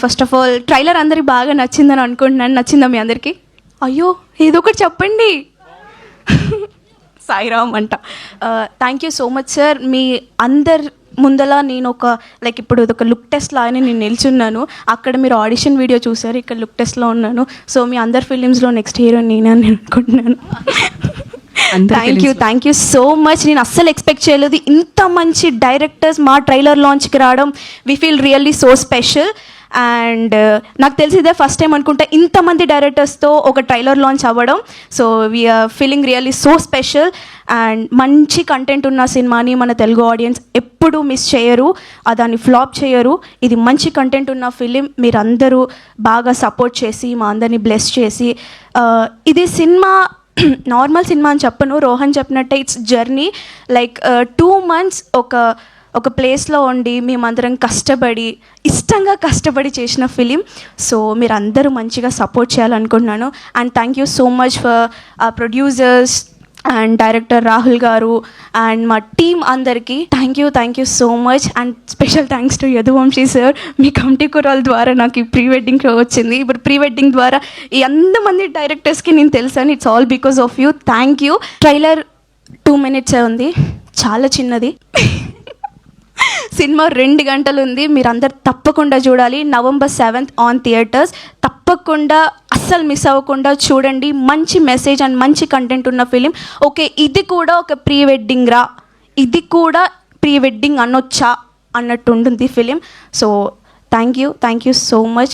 First of all trailer అందరికి బాగా నచ్చిందని అనుకుంటున్నాను. నచ్చిందా మీ అందరికీ? అయ్యో ఏదో ఒకటి చెప్పండి. సాయిరామ్ అంట. Thank you so much sir మీ అందరి ముందల నేను ఒక లైక్ ఇప్పుడు ఒక లుక్ టెస్ట్ లాగానే నేను నిల్చున్నాను. అక్కడ మీరు ఆడిషన్ వీడియో చూసారు ఇక్కడ లుక్ టెస్ట్లో ఉన్నాను. సో మీ అందరి ఫిలిమ్స్లో నెక్స్ట్ హీరో నేనే అని నేను అనుకుంటున్నాను thank you. Thank you so much నేను అస్సలు ఎక్స్పెక్ట్ చేయలేదు. ఇంత మంచి డైరెక్టర్స్ మా ట్రైలర్ లాంచ్కి రావడం. We feel really so special and నాకు తెలిసి ఇదే ఫస్ట్ టైం అనుకుంటా ఇంతమంది డైరెక్టర్స్తో ఒక ట్రైలర్ లాంచ్ అవ్వడం. So we are feeling really so special and మంచి కంటెంట్ ఉన్న సినిమాని మన తెలుగు ఆడియన్స్ ఎప్పుడూ మిస్ చేయరు. దాన్ని ఫ్లాప్ చేయరు. ఇది మంచి కంటెంట్ ఉన్న ఫిలిం మీరందరూ బాగా సపోర్ట్ చేసి మా అందరినీ బ్లెస్ చేసి uh, ఇది సినిమా నార్మల్ సినిమా అని చెప్పను. రోహన్ చెప్పినట్టే it's journey like two months ఒక ఒక ప్లేస్లో ఉండి మేమందరం కష్టపడి ఇష్టంగా కష్టపడి చేసిన ఫిలిం సో మీరు అందరూ మంచిగా సపోర్ట్ చేయాలనుకుంటున్నాను. And thank you so much for ఆ producers and director Rahul garu and మా టీమ్ అందరికీ. Thank you thank you so much and special thanks to Yaduvamshi sir me committee కురాల ద్వారా నాకు ఈ ప్రీ వెడ్డింగ్ వచ్చింది. ఇప్పుడు ప్రీ వెడ్డింగ్ ద్వారా ఈ మంది డైరెక్టర్స్కి నేను తెలుసాను. It's all because of you thank you trailer two మినిట్సే ఉంది. చాలా చిన్నది. సినిమా రెండు గంటలు ఉంది మీరందరు తప్పకుండా చూడాలి. November seventh on theatres. తప్పకుండా అస్సలు మిస్ అవ్వకుండా చూడండి. మంచి మెసేజ్ అండ్ మంచి కంటెంట్ ఉన్న ఫిలిం. ఓకే ఇది కూడా ఒక ప్రీ వెడ్డింగ్ రా. ఇది కూడా ప్రీ వెడ్డింగ్ అనొచ్చా అన్నట్టు ఉంటుంది film. So thank you thank you so much.